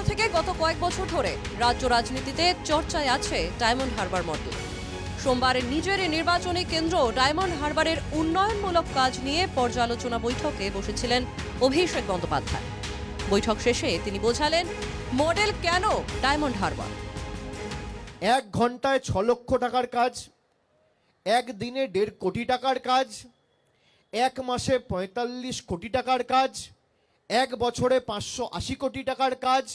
সাল থেকে গত কয়েক বছর ধরে রাজ্য রাজনীতিতে চর্চায় আছে ডায়মন্ড হারবার মডেল সোমবার নিজের নির্বাচনী কেন্দ্র ডায়মন্ড হারবারের উন্নয়নমূলক কাজ নিয়ে পর্যালোচনা বৈঠকে বসেছিলেন অভিষেক বন্দ্যোপাধ্যায়। বৈঠক শেষে তিনি বোঝালেন, মডেল কেন ডায়মন্ড হারবার? এক ঘন্টায় ছ লক্ষ টাকার কাজ, এক দিনে দেড় কোটি টাকার কাজ, এক মাসে পঁয়তাল্লিশ কোটি টাকার কাজ, এক বছরে পাঁচশো আশি কোটি টাকার কাজ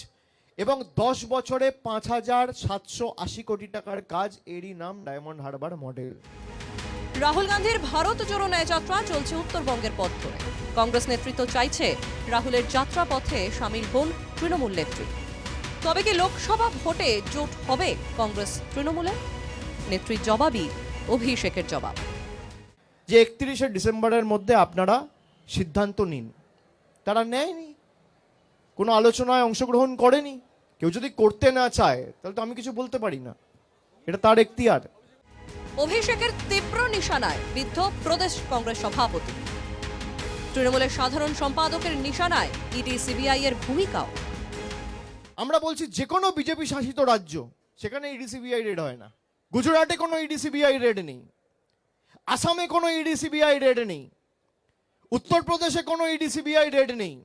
এবং দশ বছরে পাঁচ হাজার সাতশো আশি কোটি টাকার কাজ এরই নাম ডায়মন্ড হারবার মডেল। রাহুল গান্ধীর ভারত জোড়ো ন্যায় যাত্রা চলছে উত্তরবঙ্গের পথ ধরে। কংগ্রেস নেতৃত্ব চাইছে রাহুলের যাত্রা পথে সামিল হন তৃণমূল নেত্রী। তবে কি লোকসভা ভোটে জোট হবে কংগ্রেস তৃণমূলের নেত্রীর জবাবই অভিষেকের জবাব। যে একত্রিশে ডিসেম্বরের মধ্যে আপনারা সিদ্ধান্ত নিন। তারা নেয়নি। কোনো আলোচনায় অংশগ্রহণ করেনি। কেউ যদি করতে না চায় তাহলে তো আমি কিছু বলতে পারি না। এটা তার এখতিয়ার। অভিষেকের তীব্র নিশানায় বিদ্ধ প্রদেশ কংগ্রেস সভাপতি। তৃণমূলের সাধারণ সম্পাদকের নিশানায় ইডি সিবিআই এর ভূমিকাও। আমরা বলছি যে কোনো বিজেপি শাসিত রাজ্য সেখানে ইডিসিবিআই রেড হয় না। গুজরাটে কোনো ইডিসিবিআই রেড নেই। আসামে কোনো ইডিসিবিআই রেড নেই। উত্তরপ্রদেশে কোনো ইডিসিবিআই রেড নেই।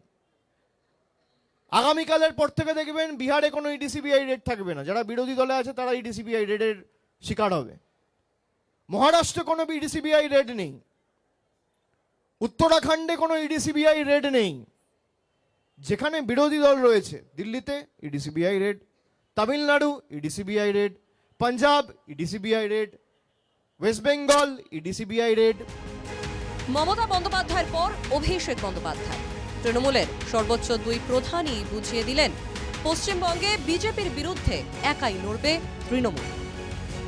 আগামীকালের পর থেকে দেখবেন বিহারে কোনো ইডিসিবিআই রেড থাকবে না। যারা বিরোধী দলে আছে, তারা ইডিসিবিআই রেডের শিকার হবে। মহারাষ্ট্রে কোনো ইডিসিবিআই রেড নেই। উত্তরাখণ্ডে কোনো ইডিসিবিআই রেড নেই। যেখানে বিরোধী দল রয়েছে, দিল্লিতে ED CBI raid Tamil Nadu ED CBI raid Punjab ED CBI raid West Bengal ED CBI raid Mamata বন্দ্যোপাধ্যায়ের পর অভিষেক বন্দ্যোপাধ্যায়। তৃণমূলের সর্বোচ্চ দুই প্রধানই বুঝিয়ে দিলেন, পশ্চিমবঙ্গে বিজেপির বিরুদ্ধে একাই লড়বে তৃণমূল।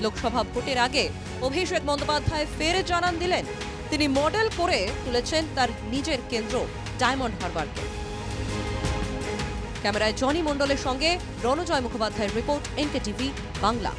লোকসভা ভোটের আগে অভিষেক বন্দ্যোপাধ্যায় ফের জানান দিলেন, তিনি মডেল করে তুলেছেন তার নিজের কেন্দ্র ডায়মন্ড হারবারকে। ক্যামেরায় জনি মণ্ডলের সঙ্গে রণজয় মুখোপাধ্যায়ের রিপোর্ট এনকে টিভি বাংলা।